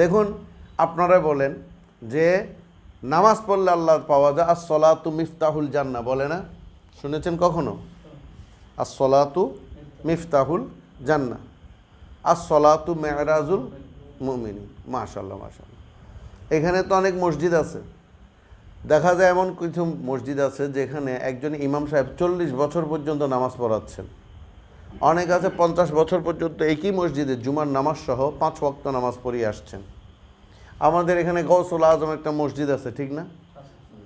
দেখুন, আপনারা বলেন যে নামাজ পড়লে আল্লাহ পাওয়া যায় আর সলাতু মিফতাহুল জান্না বলে না? শুনেছেন কখনো? আর সলাতু মিফতাহুল জান্না আর সলাতু মেহরাজুল মুমিনী মাশাল্লাহ মাশাল্লাহ এখানে তো অনেক মসজিদ আছে। দেখা যায় এমন কিছু মসজিদ আছে যেখানে একজন ইমাম সাহেব চল্লিশ বছর পর্যন্ত নামাজ পড়াচ্ছেন। অনেক আছে, পঞ্চাশ বছর পর্যন্ত একই মসজিদে জুমার নামাজ সহ পাঁচ ওয়াক্ত নামাজ পড়িয়ে আসছেন। আমাদের এখানে গৌসুল আজম একটা মসজিদ আছে, ঠিক না?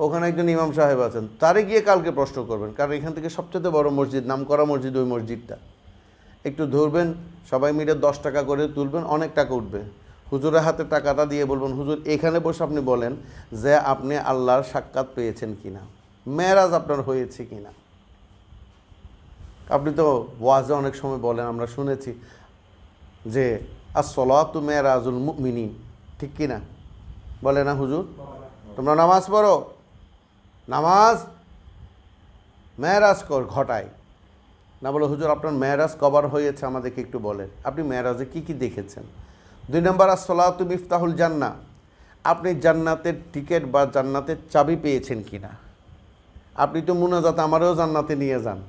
ওখানে একজন ইমাম সাহেব আছেন। তারে গিয়ে কালকে প্রশ্ন করবেন, কারণ এখান থেকে সবচেয়ে বড় মসজিদ নাম করা মসজিদ ওই মসজিদটা। একটু ধরবেন, সবাই মিলে দশ টাকা করে তুলবেন, অনেক টাকা উঠবে। হুজুরের হাতে টাকাটা দিয়ে বলবেন, হুজুর, এখানে বসে আপনি বলেন যে আপনি আল্লাহর সাক্ষাৎ পেয়েছেন কিনা? মেরাজ আপনার হয়েছে কিনা? আপনি তো ওয়াজে অনেক সময় বলেন, আমরা শুনেছি যে আসলাতু মেরাজুল মুমিনিন, ঠিক কিনা বলে না হুজুর? তোমরা নামাজ পড়ো। নামাজ মেরাজ কর, ঘটায়। না বলে, হুজুর, আপনার মেয়ারাজ কভার হয়েছে, আমাদেরকে একটু বলেন। আপনি মেয়ারাজে কি কি দেখেছেন? দুই নম্বর আসলাতু মিফতাহুল জান্না আপনি জান্নাতের টিকিট বা জান্নাতের চাবি পেয়েছেন কি না? আপনি তো মুনাজাত আমারও জান্নাতে নিয়ে যান।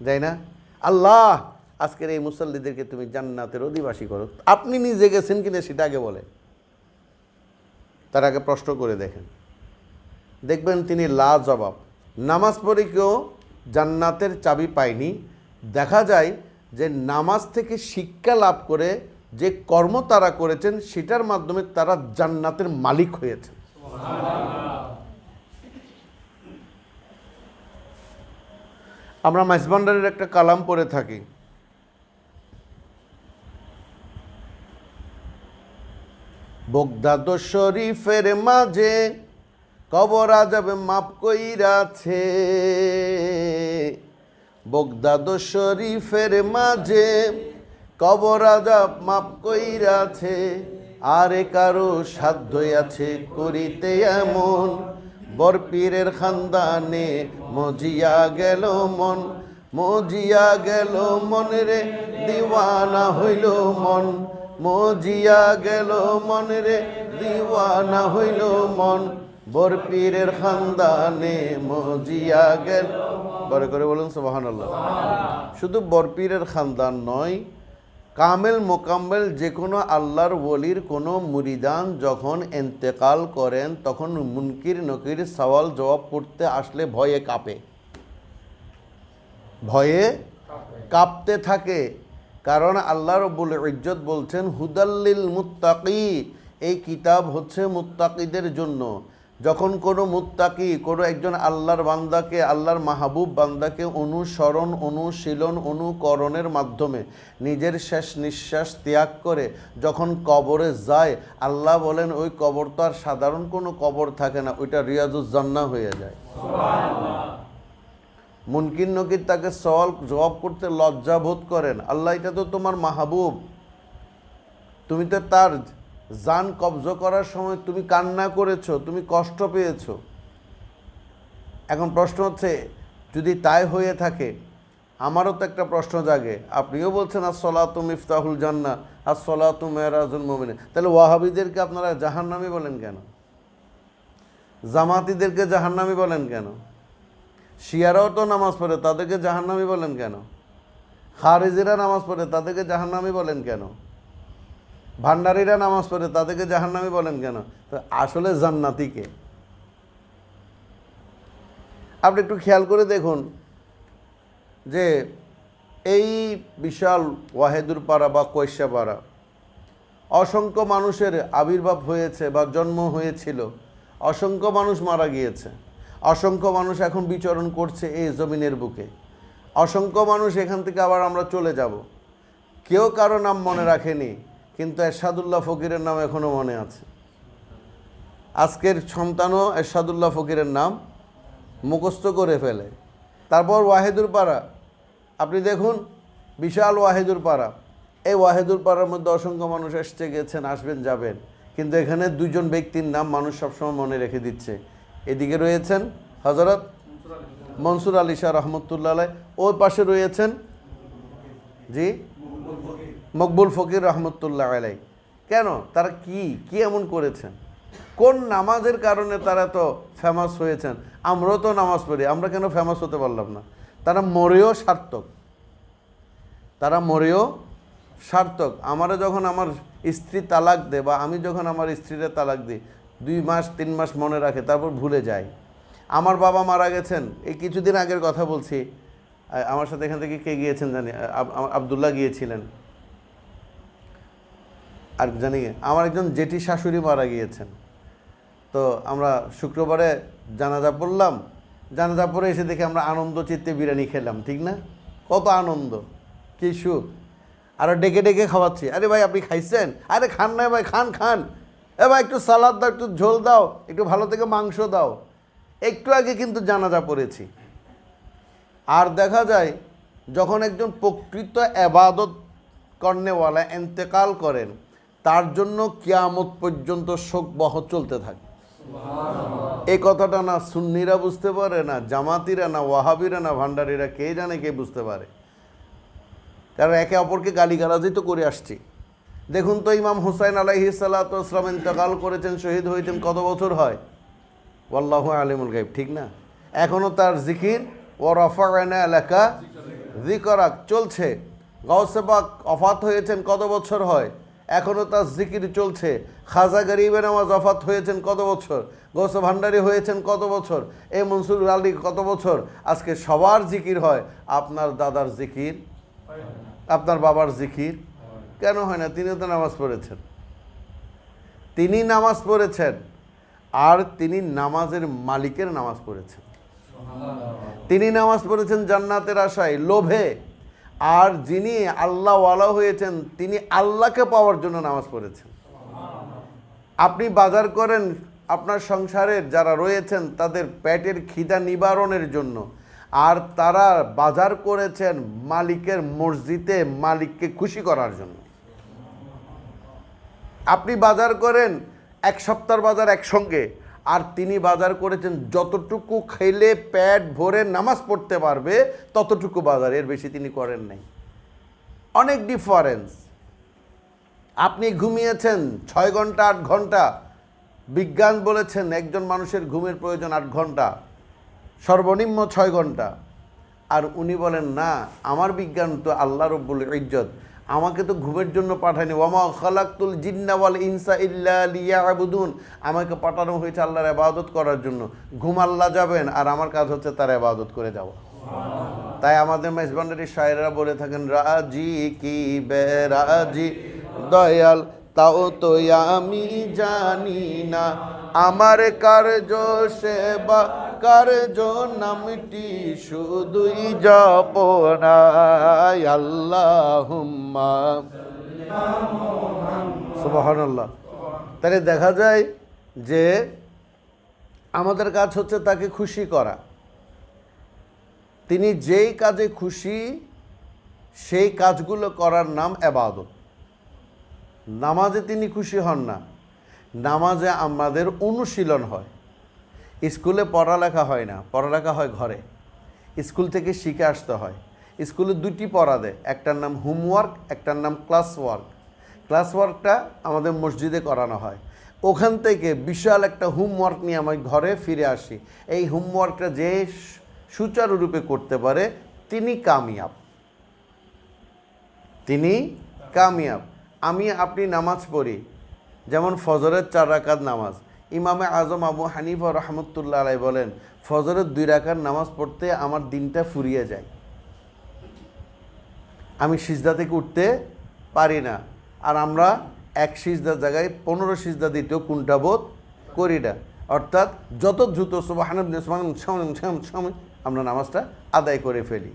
যাই না? আল্লাহ, আজকের এই মুসল্লিদেরকে তুমি জান্নাতের অধিবাসী করো। আপনি নিজে গেছেন কিনা সেটা আগে বলেন। তার আগে প্রশ্ন করে দেখেন। দেখবেন তিনি লা জবাব নামাজ পড়ে কেউ জান্নাতের চাবি পায়নি। দেখা যায় যে নামাজ থেকে শিক্ষা লাভ করে যে কর্ম তারা করেছেন, সেটার মাধ্যমে তারা জান্নাতের মালিক হয়েছে আমরা মাইসবান্ডারের একটা কালাম পড়ে থাকি। বগদাদ শরীফের মাঝে কবর আজাবে মাপ কইরাছে। বগদাদ শরীফের মাঝে কবর আজাব মাপ কইরাছে। আরে কারও সাধ্য আছে করিতে এমন বরপীরের খানদানে মজিয়া গেল মন, মজিয়া গেল মন রে, দিওয়ানা হইল মন, মজিয়া গেল মন রে, দিওয়ানা হইল মন। বরপীরের খানদানে মজিয়া গেল, বড় করে বলুন সোবাহান শুধু বরপীরের খানদান নয় কামেল, মোকাম্মেল যে কোনো আল্লাহর ওলির কোনো মুরিদান যখন এন্তেকাল করেন, তখন মুনকির নকির সওয়াল জবাব করতে আসলে ভয়ে কাঁপে। ভয়ে কাঁপতে থাকে। কারণ আল্লাহ রব্বুল ইজ্জত বলছেন হুদাল্লিল মুত্তাকি এই কিতাব হচ্ছে মুত্তাকিদের জন্য। যখন কোনো মুত্তাকি, কোনো একজন আল্লাহর বান্দাকে, আল্লাহর মাহবুব বান্দাকে অনুসরণ, অনুশীলন, অনুকরণের মাধ্যমে নিজের শেষ নিঃশ্বাস ত্যাগ করে যখন কবরে যায়, আল্লাহ বলেন, ওই কবর তো আর সাধারণ কোনো কবর থাকে না, ওইটা রিয়াজুজ্জান্না হয়ে যায়। মুনকিন নকির তাকে সওয়াল, জবাব করতে লজ্জা বোধ করেন, আল্লাহ, এটা তো তোমার মাহবুব। তুমি তো তার জান কবজ করার সময় তুমি কান্না করেছ, তুমি কষ্ট পেয়েছ। এখন প্রশ্ন হচ্ছে, যদি তাই হয়ে থাকে, আমারও তো একটা প্রশ্ন জাগে। আপনিও বলছেন আর সলাতু মিফতাহুল জান্না আর সলাতু মেহরাজুল মোমিন তাহলে ওয়াহাবিদেরকে আপনারা জাহান্নামি বলেন কেন? জামাতিদেরকে জাহান্নামি বলেন কেন? শিয়ারাও তো নামাজ পড়ে, তাদেরকে জাহান্নামি বলেন কেন? খারেজিরা নামাজ পড়ে, তাদেরকে জাহান্নামি বলেন কেন? ভান্ডারীরা নামাজ পড়ে, তাদেরকে জাহান্নামি বলেন কেন? তো আসলে জান্নাতিকে আপনি একটু খেয়াল করে দেখুন যে এই বিশাল ওয়াহেদুর পাড়া বা কৈশা পাড়া অসংখ্য মানুষের আবির্ভাব হয়েছে বা জন্ম হয়েছিল। অসংখ্য মানুষ মারা গিয়েছে। অসংখ্য মানুষ এখন বিচরণ করছে এই জমিনের বুকে। অসংখ্য মানুষ এখান থেকে আবার আমরা চলে যাব। কেউ কারও নাম মনে রাখেনি। কিন্তু এরশাদুল্লাহ ফকিরের নাম এখনও মনে আছে। আজকের সন্তানও এরশাদুল্লাহ ফকিরের নাম মুখস্থ করে ফেলে। তারপর ওয়াহেদুর পাড়া আপনি দেখুন, বিশাল ওয়াহেদুর পাড়া এই ওয়াহেদুর পাড়ার মধ্যে অসংখ্য মানুষ এসছে, গেছেন, আসবেন, যাবেন। কিন্তু এখানে দুজন ব্যক্তির নাম মানুষ সবসময় মনে রেখে দিচ্ছে। এদিকে রয়েছেন হজরত মনসুর আলী শাহ রহমতুল্লাহ। ওই পাশে রয়েছেন, জি মকবুল ফকির রহমতুল্লাহ আলাই কেন? তারা কি? কি এমন করেছেন? কোন নামাজের কারণে তারা তো ফেমাস হয়েছেন? আমরাও তো নামাজ পড়ি, আমরা কেন ফেমাস হতে পারলাম না? তারা মরেও সার্থক। তারা মরেও সার্থক। আমারও যখন আমার স্ত্রী তালাক দেয় বা আমি যখন আমার স্ত্রীরা তালাক দিই, দুই মাস, তিন মাস মনে রাখে, তারপর ভুলে যায়। আমার বাবা মারা গেছেন, এই কিছুদিন আগের কথা বলছি। আমার সাথে এখান থেকে কে গিয়েছেন জানি? আব- আব- আবদুল্লাহ গিয়েছিলেন। আর জানি আমার একজন জেঠি শাশুড়ি মারা গিয়েছেন। তো আমরা শুক্রবারে জানাজা পড়লাম, জানাজা পড়ে এসে দেখে আমরা আনন্দ চিত্তে বিরিয়ানি খেলাম, ঠিক না? কত আনন্দ, কি সুখ। আরও ডেকে ডেকে খাওয়াচ্ছি, আরে ভাই আপনি খাইছেন? আরে খান না ভাই, খান খান। এ ভাই একটু সালাদ দাও, একটু ঝোল দাও, একটু ভালো থেকে মাংস দাও। একটু আগে কিন্তু জানাজা পড়েছি। আর দেখা যায়, যখন একজন প্রকৃত এবাদত কর্নেওয়ালা এন্তেকাল করেন তার জন্য কিয়ামত পর্যন্ত শোক বহ চলতে থাকে। এই কথাটা না সুন্নিরা বুঝতে পারে, না জামাতিরা, না ওয়াহাবিরা, না ভান্ডারিরা কে জানে কে বুঝতে পারে। কারণ একে অপরকে গালিগালাজই তো করে আসছি। দেখুন তো ইমাম হুসাইন আলাইহি সাল্লাতাম ইন্তকাল করেছেন, শহীদ হয়েছেন, কত বছর হয়? ওয়াল্লাহ আলিমুল গাইব ঠিক না? এখনও তার জিকির ও রফায়না এলাকা জিকরাক চলছে। গৌসেবাক অফাত হয়েছেন, কত বছর হয়? এখনও তার জিকির চলছে। খাজা গরিবে নামাজ অফাত হয়েছেন কত বছর? গৌসে ভান্ডারি হয়েছেন কত বছর? এ মনসুর আলী কত বছর? আজকে সবার জিকির হয়। আপনার দাদার জিকির? আপনার বাবার জিকির? কেন হয় না? তিনিও তো নামাজ পড়েছেন। তিনি নামাজ পড়েছেন। আর তিনি নামাজের মালিকের নামাজ পড়েছেন। তিনি নামাজ পড়েছেন জান্নাতের আশায়, লোভে। আর যিনি আল্লাহওয়ালা হয়েছেন, তিনি আল্লাহকে পাওয়ার জন্য নামাজ পড়েছেন। আপনি বাজার করেন আপনার সংসারের যারা রয়েছেন, তাদের পেটের খিদা নিবারণের জন্য। আর তারা বাজার করেছেন মালিকের মসজিদে মালিককে খুশি করার জন্য। আপনি বাজার করেন এক সপ্তাহ বাজার একসঙ্গে আর তিনি বাজার করেছেন, যতটুকু খেলে পেট ভরে নামাজ পড়তে পারবে, ততটুকু বাজার। এর বেশি তিনি করেন নাই। অনেক ডিফারেন্স আপনি ঘুমিয়েছেন ছয় ঘণ্টা, আট ঘণ্টা। বিজ্ঞান বলেছেন একজন মানুষের ঘুমের প্রয়োজন আট ঘণ্টা। সর্বনিম্ন ছয় ঘণ্টা। আর উনি বলেন, না, আমার বিজ্ঞান তো আল্লাহ রব্বুল ইজ্জত। আমাকে তো ঘুমের জন্য পাঠায়নি। ওমা খালাকুল জিন্নাওয়াল ইনসা ইল্লা লিয়াবুদুন। আমাকে পাঠানো হয়েছে আল্লাহর আবাদত করার জন্য। ঘুম আল্লাহ যাবেন আর আমার কাজ হচ্ছে তার আবাদত করে যাওয়া। তাই আমাদের মেজবান্ডারি সাহেরা বলে থাকেন, রাজি কি বে রাজি? দয়াল তাও তো আমি জানি না। আমার কার্য সেবা, কার্য নামটি শুধুই জপনায়। আল্লাহ সুবহানাল্লাহ। তাহলে দেখা যায় যে আমাদের কাজ হচ্ছে তাকে খুশি করা। তিনি যেই কাজে খুশি, সেই কাজগুলো করার নাম এবাদত। নামাজে তিনি খুশি হন না। নামাজে আমাদের অনুশীলন হয়। স্কুলে পড়ালেখা হয় না, পড়ালেখা হয় ঘরে। স্কুল থেকে শিখে আসতে হয়। স্কুলে দুটি পড়া দেয়, একটার নাম হোমওয়ার্ক, একটার নাম ক্লাস ওয়ার্ক ক্লাস ওয়ার্কটা আমাদের মসজিদে করানো হয়। ওখান থেকে বিশাল একটা হোমওয়ার্ক নিয়ে আমি ঘরে ফিরে আসি। এই হোমওয়ার্কটা যে সুচারুরূপে করতে পারে, তিনি কামিয়াব। তিনি কামিয়াব। আমি আপনি নামাজ পড়ি, যেমন ফজরের চার রাকাত নামাজ। ইমামে আজম আবু হানিফা রহমতুল্লাহ আলাই বলেন, ফজরের দুই রাকাত নামাজ পড়তে আমার দিনটা ফুরিয়ে যায়। আমি সিজদা থেকে উঠতে পারি না, আর আমরা এক সিজদার জায়গায় পনেরো সিজদা দিতেও কুণ্ঠাবোধ করি না। অর্থাৎ যত দ্রুত সুবাহান আমরা নামাজটা আদায় করে ফেলি।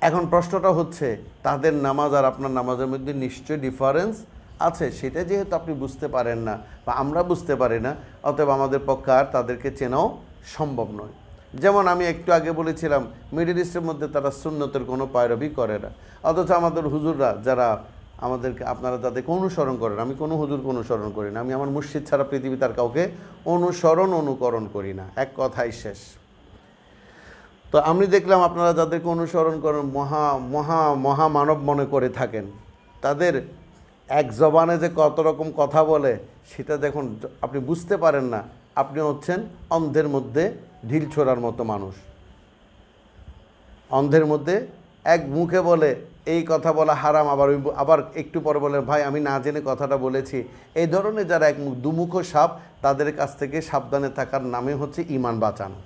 এখন প্রশ্নটা হচ্ছে, তাদের নামাজ আর আপনার নামাজের মধ্যে নিশ্চয়ই ডিফারেন্স আছে? সেটা যেহেতু আপনি বুঝতে পারেন না বা আমরা বুঝতে পারি না, অতএব আমাদের পক্ষে আর তাদেরকে চেনাও সম্ভব নয়। যেমন আমি একটু আগে বলেছিলাম মিডল ইস্টের মধ্যে তারা সুন্নতের কোনো পায়রবি করে না। অথচ আমাদের হুজুররা যারা আমাদেরকে, আপনারা তাদেরকে অনুসরণ করেন। আমি কোনো হুজুরকে অনুসরণ করি না। আমি আমার মুর্শিদ ছাড়া পৃথিবী তার কাউকে অনুসরণ, অনুকরণ করি না। এক কথাই শেষ। তো আমি দেখলাম আপনারা যাদেরকে অনুসরণ করেন, মহা মহা মহা মানব মনে করে থাকেন, তাদের এক জবানে যে কত রকম কথা বলে, সেটা দেখুন, আপনি বুঝতে পারেন না। আপনি হচ্ছেন অন্ধের মধ্যে ঢিল ছোড়ার মতো মানুষ। অন্ধের মধ্যে এক মুখে বলে, এই কথা বলা হারাম। আবার আবার একটু পরে বলে, ভাই, আমি না জেনে কথাটা বলেছি। এই ধরনের যারা এক মুখ দুমুখ সাপ, তাদের কাছ থেকে সাবধানে থাকার নামে হচ্ছে ইমান বাঁচানো।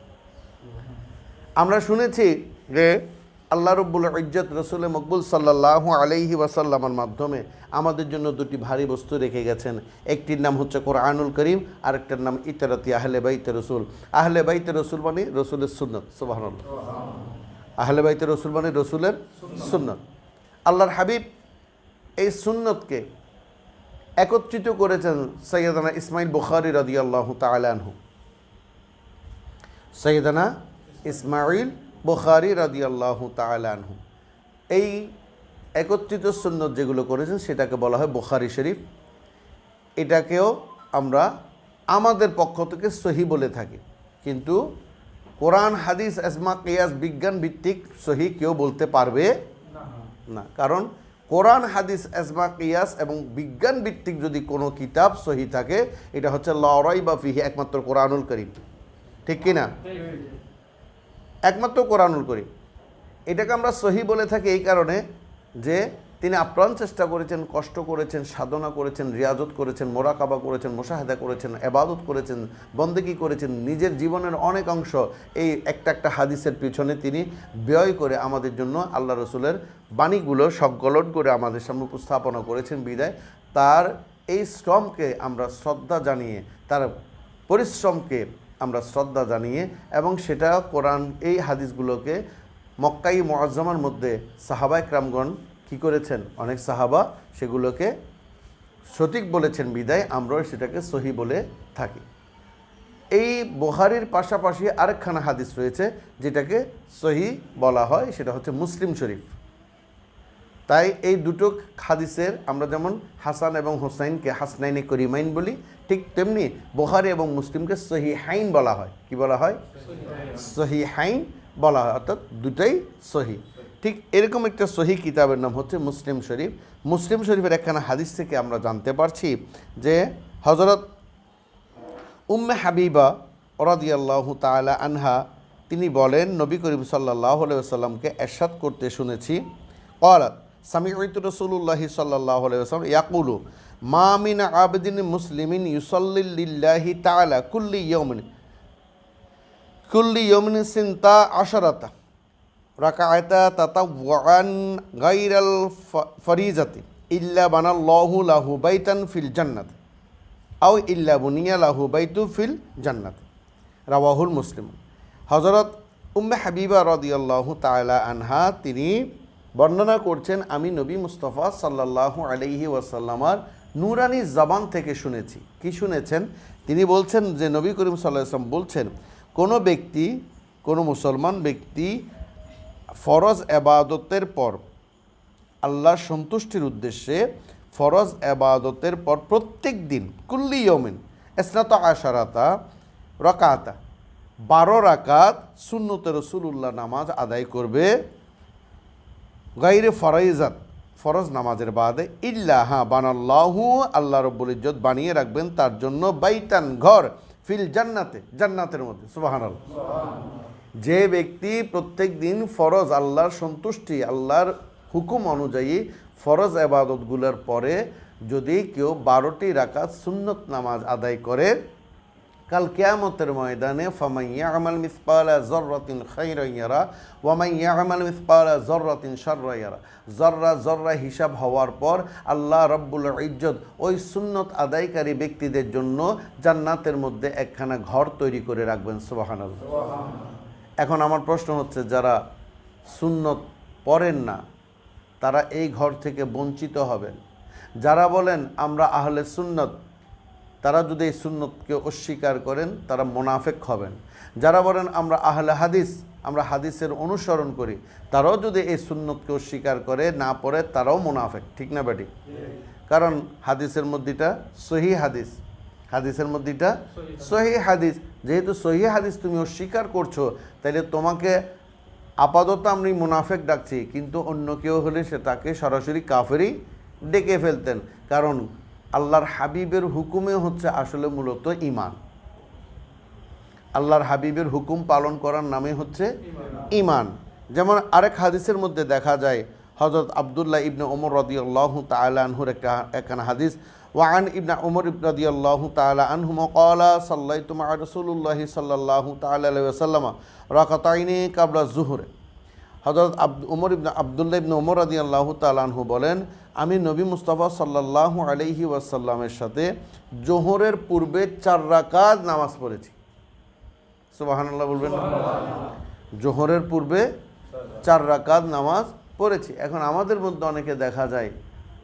আমরা শুনেছি যে আল্লাহ রব্বুল ইজ্জত রসুল মকবুল সাল্লাহ আলাইহি ওয়াসাল্লামার মাধ্যমে আমাদের জন্য দুটি ভারী বস্তু রেখে গেছেন। একটির নাম হচ্ছে কোরআনুল করিম, আরেকটার নাম ইতারাতি আহলে বাইতে রসুল। আহলে বাইতে রসুল মানে রসুলের সুন্নত সুবাহ আহলে বাইতে রসুল মানে রসুলের সুন্নত। আল্লাহর হাবিব এই সুন্নতকে একত্রিত করেছেন সৈয়দানা ইসমাইল বুখারি রদি আল্লাহ তালানহু সৈয়দানা ইসমাইল বুখারি রদি আল্লাহ তালানহু এই একত্রিত সুন্নত যেগুলো করেছেন, সেটাকে বলা হয় বুখারি শরীফ। এটাকেও আমরা আমাদের পক্ষ থেকে সহি বলে থাকি। কিন্তু কোরআন, হাদিস এসমা কিয়াস, বিজ্ঞান ভিত্তিক সহি কেউ বলতে পারবে না। কারণ কোরআন, হাদিস এসমা কিয়াস এবং বিজ্ঞান ভিত্তিক যদি কোনো কিতাব সহি থাকে, এটা হচ্ছে লড়াই বা ফিহি একমাত্র কোরআনুল করিম। ঠিক কি না? একমাত্র কোরআনুল করিম। এটাকে আমরা সহি বলে থাকি এই কারণে যে তিনি আপ্রাণ চেষ্টা করেছেন, কষ্ট করেছেন, সাধনা করেছেন, রিয়াজত করেছেন, মোরাকাবা করেছেন, মোশাহেদা করেছেন, এবাদত করেছেন, বন্দেগি করেছেন। নিজের জীবনের অনেক অংশ এই একটা একটা হাদিসের পিছনে তিনি ব্যয় করে আমাদের জন্য আল্লাহ রসুলের বাণীগুলো সংকলন করে আমাদের সামনে উপস্থাপনা করেছেন বিদায়। তার এই শ্রমকে আমরা শ্রদ্ধা জানিয়ে, তার পরিশ্রমকে আমরা শ্রদ্ধা জানিয়ে এবং সেটা কোরআন, এই হাদিসগুলোকে মক্কাই মোয়াজ্জমার মধ্যে সাহাবায় ক্রামগণ কী করেছেন? অনেক সাহাবা সেগুলোকে সঠিক বলেছেন বিদায়, আমরাও সেটাকে সহি বলে থাকি। এই বোহারির পাশাপাশি আরেকখানা হাদিস রয়েছে যেটাকে সহি বলা হয়, সেটা হচ্ছে মুসলিম শরীফ। তাই এই দুটো হাদিসের আমরা যেমন হাসান এবং হোসাইনকে হাসনাইনে করিমাইন বলি, ঠিক তেমনি বোহারি এবং মুসলিমকে সহি হাইন বলা হয়। কি বলা হয়? সহি হাইন বলা হয়, অর্থাৎ দুটাই সহি। ঠিক এরকম একটা সহি কিতাবের নাম হচ্ছে মুসলিম শরীফ। মুসলিম শরীফের একখানা হাদিস থেকে আমরা জানতে পারছি যে হজরত উম্মে হাবিবা ওরাদিয়াল্লাহ তালা আনহা, তিনি বলেন, নবী করিম সাল্লাহ আলাইসাল্লামকে এরশাদ করতে শুনেছি। করাত সামিউত রসুল্লাহি সাল্লাহ আলাইসালাম ইয়াকুলু মামিন আবদিন মুসলিমিন ইউসল্লিল্লাহি তালা কুল্লি ইয়মিন কুল্লি ইয়মিন সিন্তা আশারাতা রাকায়তা তাতাওয়ান গাইরাল ফরিজাতি ইল্লা বানা লহু লাহু বাইতান ফিল জান্নাত আও ইল্লা বুনিয়া লাহু বাইতু ফিল জান্নাত রাওয়াহুল মুসলিম হজরত উম্মে হাবিবা রদিয়াল্লাহু তালা আনহা তিনি বর্ণনা করছেন আমি নবী মুস্তফা সাল্লাল্লাহু আলাইহি ওয়াসাল্লামার নুরানি জবান থেকে শুনেছি। কি শুনেছেন? তিনি বলছেন যে নবী করিম সাল্লাহ আসলাম বলছেন, কোনো ব্যক্তি, কোনো মুসলমান ব্যক্তি ফরজ এবাদতের পর আল্লাহ সন্তুষ্টির উদ্দেশ্যে ফরজ এবাদতের পর প্রত্যেক দিন, কুল্লি ইয়মিন স্নাত আশারাতা রকাতা, বারো রাকাত সুন্নত রসুল্লাহ নামাজ আদায় করবে। গাইরে ফরাইজাত, ফরজ নামাজের বাদে ইল্লা হ্যাঁ বানাল্লাহু, আল্লাহ রব্বুল ইজ্জত বানিয়ে রাখবেন তার জন্য বাইতান ঘর ফিল জান্নাতে, জান্নাতের মধ্যে সুবাহান যে ব্যক্তি প্রত্যেক দিন ফরজ আল্লাহর সন্তুষ্টি, আল্লাহর হুকুম অনুযায়ী ফরজ আবাদতগুলোর পরে যদি কেউ বারোটি রাকাত সুন্নত নামাজ আদায় করে কাল কেয়ামতের ময়দানে ফামাইয়া মিসপালা জর্রাতিন খাইরাইয়ারা ওয়ামাইয়া মিসপালা জর্রাতিন শাররাইয়ারা জর্রা জর্রা হিসাব হওয়ার পর আল্লাহ রব্বুল ইজ্জত ওই সুন্নত আদায়কারী ব্যক্তিদের জন্য জান্নাতের মধ্যে একখানা ঘর তৈরি করে রাখবেন, সুবহানাল্লাহ। এখন আমার প্রশ্ন হচ্ছে, যারা সুন্নত পড়েন না, তারা এই ঘর থেকে বঞ্চিত হবেন? যারা বলেন, আমরা আহলে সুন্নত তারা যদি এই সুন্নতকে অস্বীকার করেন, তারা মোনাফেক হবেন। যারা বলেন, আমরা আহলে হাদিস, আমরা হাদিসের অনুসরণ করি, তারাও যদি এই সুন্নতকে অস্বীকার করে, না পড়ে, তারাও মোনাফেক। ঠিক না বেটি কারণ হাদিসের মধ্যেটা সহি হাদিস। হাদিসের মধ্যেটা সহি হাদিস। যেহেতু সহি হাদিস তুমি অস্বীকার করছ, তাইলে তোমাকে আপাতত আমি মুনাফেক ডাকছি। কিন্তু অন্য কেউ হলে সে তাকে সরাসরি কাফেরই ডেকে ফেলতেন। কারণ আল্লাহর হাবিবের হুকুমে হচ্ছে আসলে মূলত ইমান আল্লাহর হাবিবের হুকুম পালন করার নামে হচ্ছে ইমান যেমন আরেক হাদিসের মধ্যে দেখা যায় হজরত আবদুল্লাহ ইবনে ওমর রদিয়াল্লাহু তাআলা আনহুর একটা, একখানা হাদিস ওয়ান ইবনা উমর রদিয়াল্লাহু তাআলা আনহু ক্বালা, সাল্লাইতু মা রাসূলুল্লাহি সাল্লাল্লাহু তাআলা আলাইহি ওয়াসাল্লাম রাকাতাইনি কাবলা যুহরে। হজরত আব্দ উমর ইবনে, আবদুল্লাহ ইবনে ওমর রাদিয়াল্লাহু তাআলা আনহু বলেন আমি নবী মুস্তাফা সাল্লাল্লাহু আলাইহি ওয়াসাল্লামের সাথে জোহরের পূর্বে চার রাকাত নামাজ পড়েছি। সুবহানাল্লাহ বলবেন? জোহরের পূর্বে চার রাকাত নামাজ পড়েছি। এখন আমাদের মধ্যে অনেকে দেখা যায়,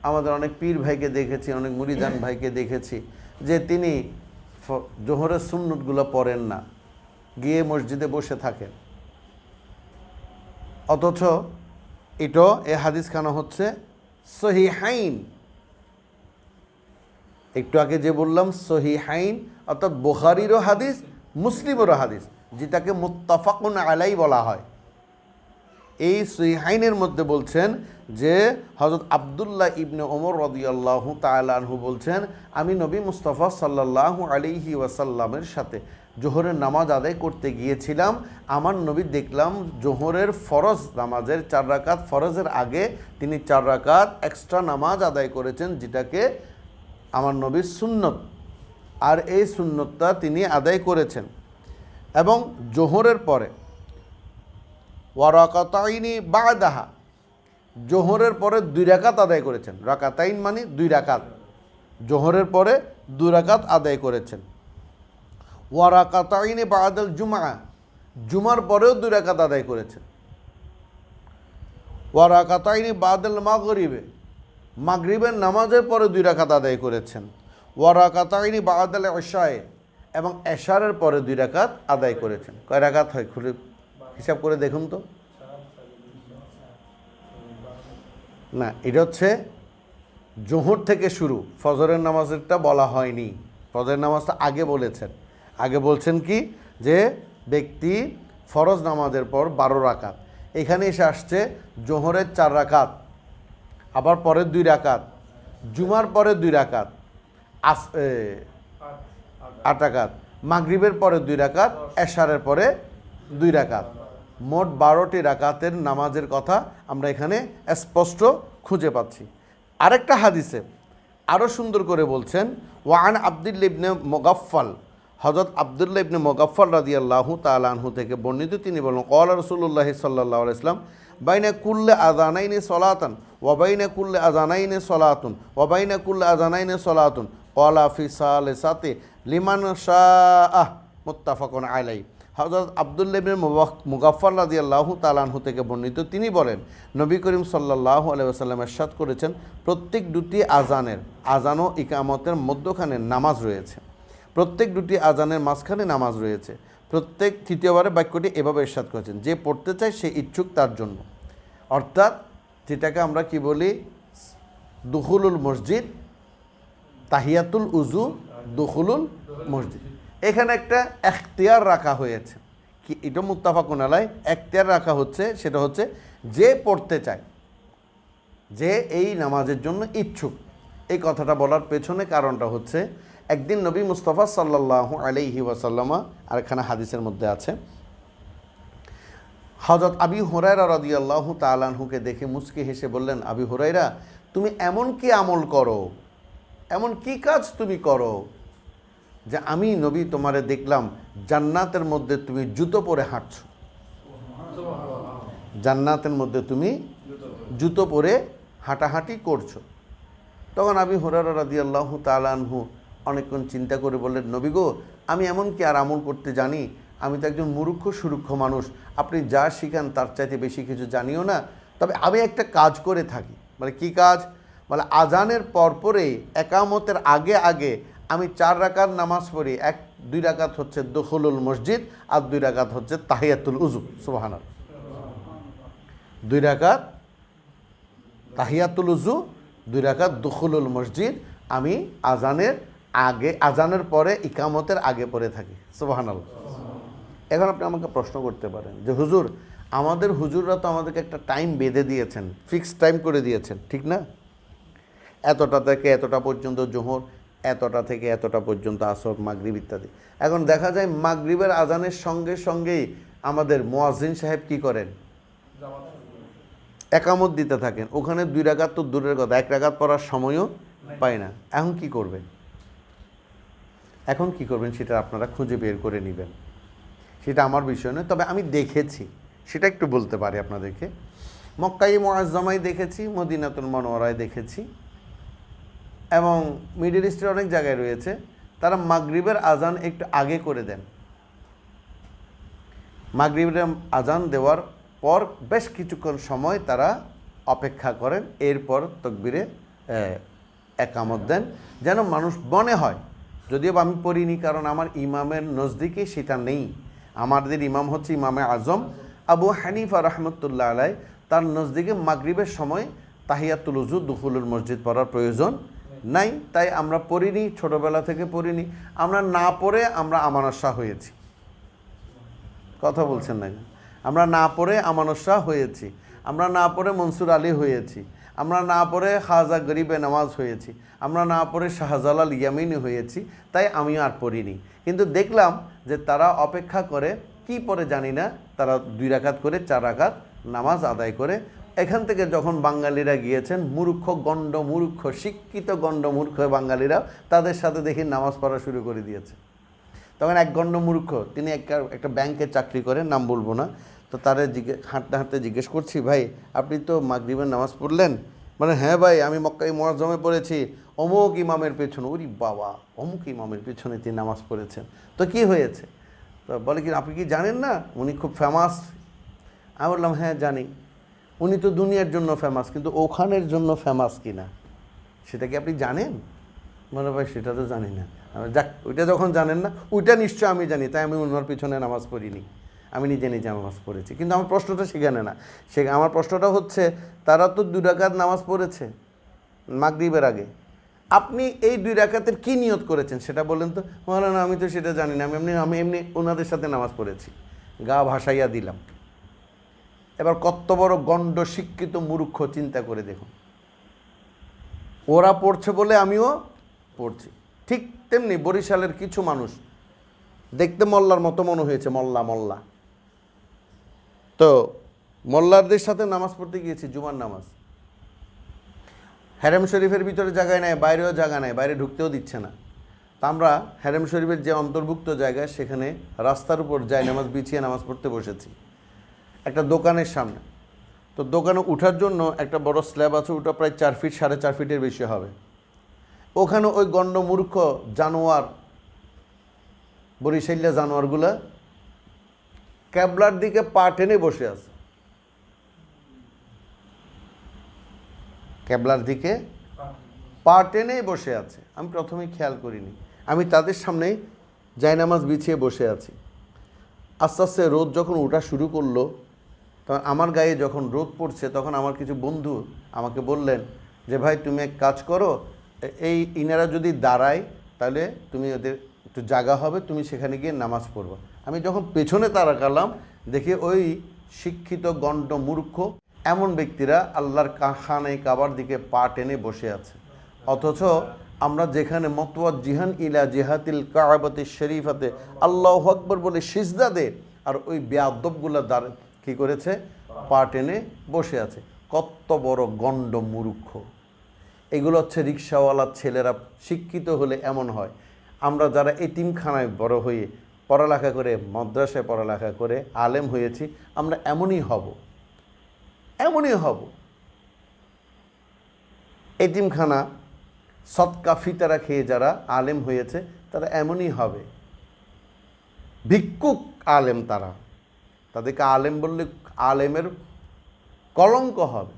আমাদের অনেক পীর ভাইকে দেখেছি, অনেক মুরিদান ভাইকে দেখেছি যে তিনি জোহরের সুন্নতগুলো পড়েন না, গিয়ে মসজিদে বসে থাকেন। অথচ এটো এ হাদিস খানা হচ্ছে সহি হাইন একটু আগে যে বললাম সহি হাইন অর্থাৎ বোখারিরও হাদিস, মুসলিমেরও হাদিস, যেটাকে মুত্তাফাকুন আলাই বলা হয়। এই সুইহাইনের মধ্যে বলছেন যে হজরত আবদুল্লাহ ইবনে ওমর রদিয়াল্লাহ তালাহু বলছেন, আমি নবী মুস্তফা সাল্লাল্লাহু আলিহি ওয়াসাল্লামের সাথে জোহরের নামাজ আদায় করতে গিয়েছিলাম। আমার নবী দেখলাম জোহরের ফরজ নামাজের চার রাকাত। ফরজের আগে তিনি চার রাকাত এক্সট্রা নামাজ আদায় করেছেন, যেটাকে আমার নবীর সুন্নত। আর এই সুন্নতটা তিনি আদায় করেছেন। এবং জোহরের পরে, ওয়ারাকাতাইনি বাদাহা। জোহরের পরে দুই রাকাত আদায় করেছেন। রাকাতাইন মানে দুই রাকাত। জোহরের পরে দুই রাকাত আদায় করেছেন। ওয়ারাকাতাইনি বাদাল জুমা জুমার পরেও দুই রাকাত আদায় করেছেন। ওয়ারাকাতাইনি বাদাল মাগরিবে। মাগরিবের নামাজের পরে দুই রাকাত আদায় করেছেন। ওয়ারাকাতাইনি বাদাল এশায় এবং এশারের পরে দুই রাকাত আদায় করেছেন। কয় রাকাত হয়? খুলে হিসাব করে দেখুন তো। না, এটা হচ্ছে জোহর থেকে শুরু। ফজরের নামাজেরটা বলা হয়নি। ফজরের নামাজটা আগে বলেছেন। আগে বলছেন কি? যে ব্যক্তি ফরজ নামাজের পর বারো রাকাত। এখানে এসে আসছে জোহরের চার রাকাত, আবার পরের দুই রাকাত, জুমার পরে দুই রাকাত, আস আট রাকাত, মাগরিবের পরে দুই রাকাত, এশারের পরে দুই রাকাত। মোট বারোটি রাকাতের নামাজের কথা আমরা এখানে স্পষ্ট খুঁজে পাচ্ছি। আরেকটা হাদিসে আরও সুন্দর করে বলছেন ওয়ান আব্দুল ইবনে মোগাফফাল হজরত আবদুল্লাহ ইবনে মোগাফফাল রাদিয়াল্লাহু তালানহু থেকে বর্ণিত, তিনি বলেন কল রসুল্লাহ সাল্লাহ ইসলাম বাইনা কুল্লে আজানাইনে সলাতন ওয়াবাইনা কুল্লে আজানাইনে সলাতুন ওয়াবাইনা কুল্লে আজানাইনে সলাতুন কলা ফি সালে সাতে লিমান শাহ মুত্তাফাকুন আলাই হজরত আবদুল্লাহ ইবনে মুগাফর রাদি আল্লাহ তালানহু থেকে বর্ণিত, তিনি বলেন, নবী করিম সাল্লাহ আলাইসাল্লাম এরশাদ করেছেন, প্রত্যেক দুটি আজানের আজান ও ইকামতের মধ্যখানে নামাজ রয়েছে। প্রত্যেক দুটি আজানের মাঝখানে নামাজ রয়েছে। প্রত্যেক তৃতীয়বারে বাক্যটি এভাবে এরশাদ করেছেন, যে পড়তে চায় সে ইচ্ছুক তার জন্য। অর্থাৎ যেটাকে আমরা কি বলি? দুহুলুল মসজিদ, তাহিয়াতুল উজু দুহুলুল মসজিদ। এখানে একটা এখতিয়ার রাখা হয়েছে। কি? এটা মুত্তাফাকুন আলাই এখতিয়ার রাখা হচ্ছে, সেটা হচ্ছে যে পড়তে চায়, যে এই নামাজের জন্য ইচ্ছুক। এই কথাটা বলার পেছনে কারণটা হচ্ছে একদিন নবী মুস্তফা সাল্লাহ আলাইহি ওয়াসাল্লামা আর এখানে হাদিসের মধ্যে আছে। হজরত আবি হুরাইরা রদিয়াল্লাহ তালানহুকে দেখে মুচকি হেসে বললেন, আবি হুরাইরা তুমি এমন কি আমল করো? এমন কি কাজ তুমি করো যে আমি নবী তোমারে দেখলাম জান্নাতের মধ্যে তুমি জুতো পরে হাঁটছো? জান্নাতের মধ্যে তুমি জুতো পরে হাঁটাহাঁটি করছ? তখন আমি হোরারা রাদি আল্লাহ তালানহু অনেকক্ষণ চিন্তা করে বললেন, নবী গো, আমি এমন কি আর আমল করতে জানি? আমি তো একজন মুরুক্ষ সুরুক্ষ মানুষ। আপনি যা শিখান তার চাইতে বেশি কিছু জানিও না। তবে আমি একটা কাজ করে থাকি। মানে কি কাজ? বলে, আজানের পরপরে একামতের আগে আগে আমি চার রাকাত নামাজ পড়ি। এক, দুই রাকাত হচ্ছে দখলুল মসজিদ আর দুই রাকাত হচ্ছে তাহিয়াতুল উজু সুবাহানার দুই রাকাত তাহিয়াতুল উজু দুই রাকাত দুখুলুল মসজিদ আমি আজানের আগে, আজানের পরে, ইকামতের আগে পড়ে থাকি। সুবাহানাল এখন আপনি আমাকে প্রশ্ন করতে পারেন যে, হুজুর, আমাদের হুজুররা তো আমাদেরকে একটা টাইম বেঁধে দিয়েছেন ফিক্সড টাইম করে দিয়েছেন, ঠিক না? এতটা থেকে এতটা পর্যন্ত জোহর, এতটা থেকে এতটা পর্যন্ত আসর, মাগরিব ইত্যাদি। এখন দেখা যায় মাগরিবের আজানের সঙ্গে সঙ্গেই আমাদের মোয়াজিন সাহেব কি করেন? একামত দিতে থাকেন। ওখানে দুই রাগাত তো দূরের কথা, এক রাগাত পড়ার সময়ও পায় না। এখন কি করবেন? এখন কি করবেন সেটা আপনারা খুঁজে বের করে নেবেন। সেটা আমার বিষয় নয়, তবে আমি দেখেছি, সেটা একটু বলতে পারি আপনাদেরকে। মক্কাই মোয়াজ্জামাই দেখেছি, মদিনাতুল মনোয়ারায় দেখেছি এবং মিডিল ইস্টের অনেক জায়গায় রয়েছে। তারা মাগরিবের আজান একটু আগে করে দেন। মাগরিবের আজান দেওয়ার পর বেশ কিছুক্ষণ সময় তারা অপেক্ষা করেন, এরপর তকবিরে একামত দেন, যেন মানুষ মনে হয়। যদিও আমি পড়িনি, কারণ আমার ইমামের নজদিকে সেটা নেই। আমাদের ইমাম হচ্ছে ইমামে আজম। আবু হানিফা রহমতুল্লাহ আলাই তার নজদিকে মাগরিবের সময় তাহিয়াতুল উজু দুফুলুল মসজিদ পড়ার প্রয়োজন নাই। তাই আমরা পড়িনি, ছোটবেলা থেকে পড়িনি। আমরা না পড়ে আমরা আমানত শাহ হয়েছি। কথা বলছেন না আমরা না পড়ে আমানত শাহ হয়েছি। আমরা না পড়ে মনসুর আলী হয়েছি। আমরা না পড়ে খাজা গরিবে নামাজ হয়েছি, আমরা না পড়ে শাহজালাল ইয়ামিনী হয়েছি, তাই আমিও আর পড়িনি। কিন্তু দেখলাম যে তারা অপেক্ষা করে কি পরে জানি না, তারা দুই রাখাত করে চার রাকাত নামাজ আদায় করে। এখান থেকে যখন বাঙালিরা গিয়েছেন, মূর্খ, গণ্ড মূর্খ, শিক্ষিত গণ্ড মূর্খ বাঙালিরা তাদের সাথে দেখি নামাজ পড়া শুরু করে দিয়েছে। তখন এক গণ্ড মূর্খ, তিনি একটা একটা ব্যাংকে চাকরি করেন, নাম বলব না তো তারে জিজ্ঞেস হাঁটতে হাঁটতে জিজ্ঞেস করছি, ভাই, আপনি তো মাগরিবের নামাজ পড়লেন? মানে হ্যাঁ ভাই, আমি মক্কাই মহাজমে পড়েছি। অমুক ইমামের পেছনে, ওরি বাবা, অমুক ইমামের পেছনে তিনি নামাজ পড়েছেন। তো কি হয়েছে? তো বলে কি, আপনি কি জানেন না? উনি খুব ফেমাস আমি বললাম হ্যাঁ জানি। উনি তো দুনিয়ার জন্য ফেমাস কিন্তু ওখানের জন্য ফেমাস কি না সেটা কি আপনি জানেন? মনে ভাই, সেটা তো জানি না। যাক, ওইটা যখন জানেন না, ওইটা নিশ্চয় আমি জানি। তাই আমি ওনার পিছনে নামাজ পড়িনি। আমি নিজে নিজে নামাজ পড়েছি। কিন্তু আমার প্রশ্নটা সেখানে না। সে আমার প্রশ্নটা হচ্ছে, তারা তো দুই রাকাত নামাজ পড়েছে মাগরিবের আগে। আপনি এই দুই রাকাতের কি নিয়ত করেছেন সেটা বললেন তো? বলেন আমি তো সেটা জানি না। আমি এমনি আমি এমনি ওনাদের সাথে নামাজ পড়েছি। গা ভাসাইয়া দিলাম। এবার কত বড় গণ্ড শিক্ষিত মূর্খ চিন্তা করে দেখুন। ওরা পড়ছে বলে আমিও পড়ছি। ঠিক তেমনি বরিশালের কিছু মানুষ দেখতে মল্লার মতো মনে হয়েছে, মল্লা মল্লা। তো মোল্লারদের সাথে নামাজ পড়তে গিয়েছি, জুমার নামাজ। হ্যারেম শরীফের ভিতরে জায়গায় নেয়, বাইরেও জায়গা নেয়, বাইরে ঢুকতেও দিচ্ছে না। তা আমরা হ্যারেম শরীফের যে অন্তর্ভুক্ত জায়গা, সেখানে রাস্তার উপর যাই, নামাজ বিছিয়ে নামাজ পড়তে বসেছি। একটা দোকানের সামনে। তো দোকানে উঠার জন্য একটা বড় স্ল্যাব আছে, ওটা প্রায় চার ফিট, সাড়ে চার ফিটের বেশি হবে। ওখানে ওই গণ্ডমূর্খ জানোয়ার বরিশাল্লা জানোয়ারগুলা ক্যাবলার দিকে পা টেনে বসে আছে। ক্যাবলার দিকে পা টেনেই বসে আছে। আমি প্রথমে খেয়াল করিনি। আমি তাদের সামনেই জায়নামাজ বিছিয়ে বসে আছি। আস্তে আস্তে রোদ যখন ওঠা শুরু করল, তখন আমার গায়ে যখন রোদ পড়ছে, তখন আমার কিছু বন্ধু আমাকে বললেন যে, ভাই, তুমি এক কাজ করো এই ইনারা যদি দাঁড়ায়, তাহলে তুমি ওদের একটু জাগা হবে, তুমি সেখানে গিয়ে নামাজ পড়বা। আমি যখন পেছনে তাড়াকালাম দেখি ওই শিক্ষিত গণ্ড মূর্খ এমন ব্যক্তিরা আল্লাহর কাহানে কাবার দিকে পা টেনে বসে আছে। অথচ আমরা যেখানে মতওয়াত জিহান ইলা জিহাতিল কাবাতে শরীফাতে আল্লাহ আকবর বলে সিজদা দে, আর ওই বেয়াদবগুলো দাঁড় কী করেছে? পা টেনে বসে আছে। কত বড় গণ্ড মূর্খ। এগুলো হচ্ছে রিক্সাওয়ালার ছেলেরা, শিক্ষিত হলে এমন হয়। আমরা যারা এতিমখানায় বড় হয়ে পড়ালেখা করে, মাদ্রাসায় পড়ালেখা করে, আলেম হয়েছি, আমরা এমনই হব। এমনই হব। এতিমখানা সৎকা ফিতারা খেয়ে যারা আলেম হয়েছে, তারা এমনই হবে। ভিক্ষুক আলেম তারা। তাদেরকে আলেম বললে আলেমের কলঙ্ক হবে।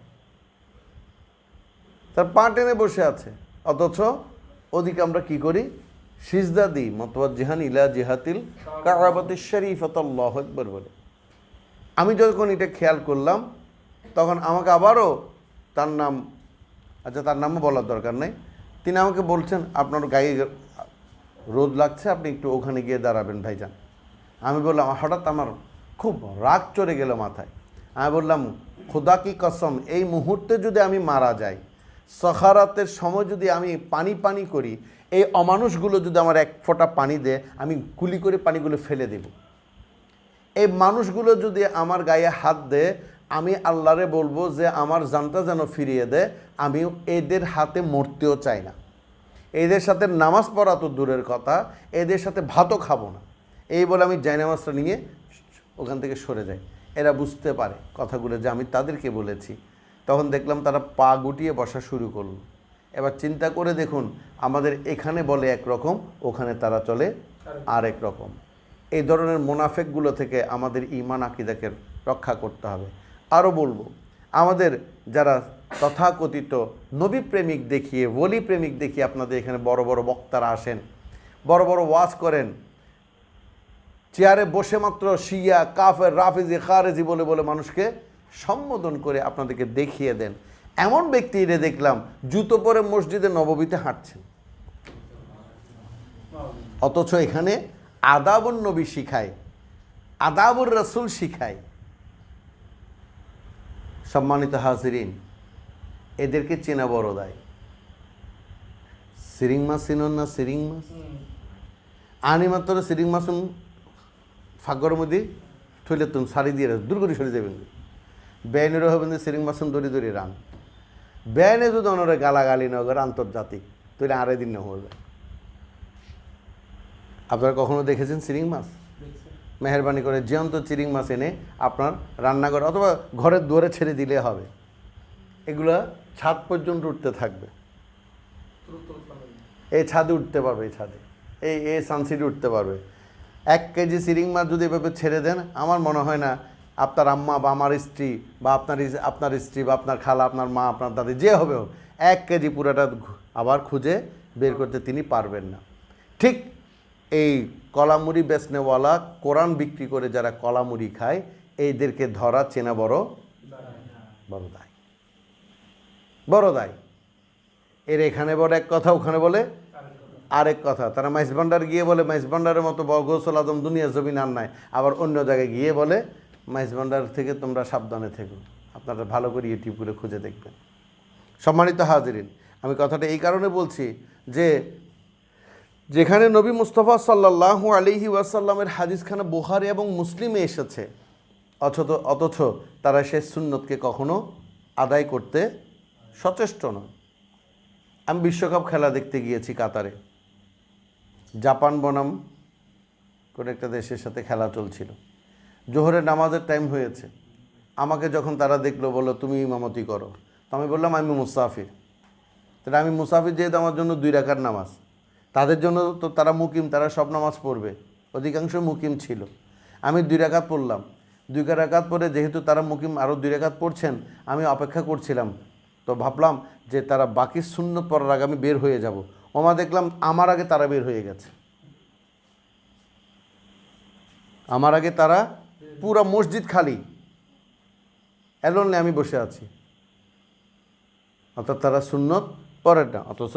তার পা টেনে বসে আছে। অথচ ওদিকে আমরা কি করি? সিজদা দিই, মতবাদ জিহান, ইলা জিহাতিল কারাবাতি শরীফত, আল্লাহ একবার বলে। আমি যখন এটা খেয়াল করলাম, তখন আমাকে আবারও তার নাম আচ্ছা তার নামও বলার দরকার নেই। তিনি আমাকে বলছেন, আপনার গায়ে রোদ লাগছে, আপনি একটু ওখানে গিয়ে দাঁড়াবেন ভাইজান। আমি বললাম, হঠাৎ আমার খুব রাগ চড়ে গেল মাথায়। আমি বললাম, খোদা কি কসম, এই মুহূর্তে যদি আমি মারা যাই সখারাতের সময় যদি আমি পানি পানি করি, এই অমানুষগুলো যদি আমার এক ফোঁটা পানি দেয়, আমি গুলি করে পানিগুলো ফেলে দেব। এই মানুষগুলো যদি আমার গায়ে হাত দেয়, আমি আল্লাহরে বলব যে আমার জানটা যেন ফিরিয়ে দেয় আমি এদের হাতে মরতেও চাই না। এদের সাথে নামাজ পড়া তো দূরের কথা, এদের সাথে ভাতও খাব না। এই বলে আমি জায়নামাজটা নিয়ে ওখান থেকে সরে যাই। এরা বুঝতে পারে কথাগুলো যে আমি তাদেরকে বলেছি। তখন দেখলাম তারা পা গুটিয়ে বসা শুরু করল। এবার চিন্তা করে দেখুন, আমাদের এখানে বলে একরকম ওখানে তারা চলে আরেক রকম। এই ধরনের মোনাফেকগুলো থেকে আমাদের ইমান আকিদাকে রক্ষা করতে হবে। আরও বলব, আমাদের যারা তথাকথিত নবী প্রেমিক দেখিয়ে বলি প্রেমিক দেখিয়ে আপনাদের এখানে বড় বড় বক্তারা আসেন, বড় বড় ওয়াজ করেন, চেয়ারে বসে মাত্র শিয়া, কাফের, রাফিজি, খারেজি বলে বলে মানুষকে সম্বোধন করে আপনাদেরকে দেখিয়ে দেন। এমন ব্যক্তিরে দেখলাম, জুতো পরে মসজিদে নববীতে হাঁটছেন। অথচ এখানে আদাবুর নবী শিখায়, আদাবুর রসুল শিখায়। সম্মানিত হাজিরিন, এদেরকে চেনা বড় দেয়। সিরিং মাছ চিনুন না সিরিং মাছ? আনি মাত্র সিরিং মাছুন ফাঁকর মধ্যে ঠইলে তুমি, সারি দিয়ে দূর সরে যাবেন। বেআইনেরও হবেন যে সিরিং মাছুন দড়ি দড়ি রান। বেআইনে যদি অনরে গালাগালি নগর আন্তর্জাতিক তুই আড়াই দিন হবে আপনারা কখনো দেখেছেন সিরিং মাছ? মেহরবানি করে জ্যান্ত চিরিং মাছ এনে আপনার রান্নাঘর অথবা ঘরের দুয়ারে ছেড়ে দিলে হবে। এগুলো ছাদ পর্যন্ত উঠতে থাকবে। এই ছাদে উঠতে পারবে, এই ছাদে। এই এ সানসিডে উঠতে পারবে। এক কেজি সিরিং মাছ যদি এভাবে ছেড়ে দেন, আমার মনে হয় না আপনার আম্মা বা আমার স্ত্রী বা আপনার আপনার স্ত্রী বা আপনার খালা, আপনার মা, আপনার দাদি, যে হবে হোক, এক কেজি পুরাটা আবার খুঁজে বের করতে তিনি পারবেন না। ঠিক এই কলামুড়ি বেচনেওয়ালা কোরআন বিক্রি করে যারা কলামুড়ি খায়, এইদেরকে ধরা চেনা বড় বড় দায়। বড় দায়। এর এখানে বলে এক কথা, ওখানে বলে আরেক কথা। তারা মাইস ভান্ডার গিয়ে বলে, মাইস ভান্ডারের মতো বড় গোসল আদম দুনিয়া জমিন আর নাই। আবার অন্য জায়গায় গিয়ে বলে মাইস ভান্ডার থেকে তোমরা সাবধানে থেকো। আপনারা ভালো করে ইউটিউব খুঁজে দেখবেন। সম্মানিত হাজিরিন, আমি কথাটা এই কারণে বলছি যে, যেখানে নবী মুস্তফা সাল্লাহ আলিহি ওয়াসাল্লামের হাদিসখানা বুহারি এবং মুসলিমে এসেছে, অথচ অথচ তারা সে সুন্নতকে কখনো আদায় করতে সচেষ্ট নয়। আমি বিশ্বকাপ খেলা দেখতে গিয়েছি কাতারে। জাপান বনাম কোনো একটা দেশের সাথে খেলা চলছিল। জোহরের নামাজের টাইম হয়েছে। আমাকে যখন তারা দেখল, বলল, তুমি ইমামতি করো। তো আমি বললাম, আমি মুসাফির। তাহলে আমি মুসাফির যেহেতু আমার জন্য দুই রাকার নামাজ, তাদের জন্য তো তারা মুকিম, তারা সব নামাজ পড়বে। অধিকাংশ মুকিম ছিল। আমি দুই রাকাত পড়লাম। দুই রাকাত পরে যেহেতু তারা মুকিম আরও দুই রাকাত পড়ছেন, আমি অপেক্ষা করছিলাম। তো ভাবলাম যে তারা বাকি শূন্য পড়ার আগে আমি বের হয়ে যাব। ওমা দেখলাম, আমার আগে তারা বের হয়ে গেছে। আমার আগে তারা পুরা মসজিদ খালি। এলোনলে আমি বসে আছি। অর্থাৎ তারা সুন্নত পরের না অথচ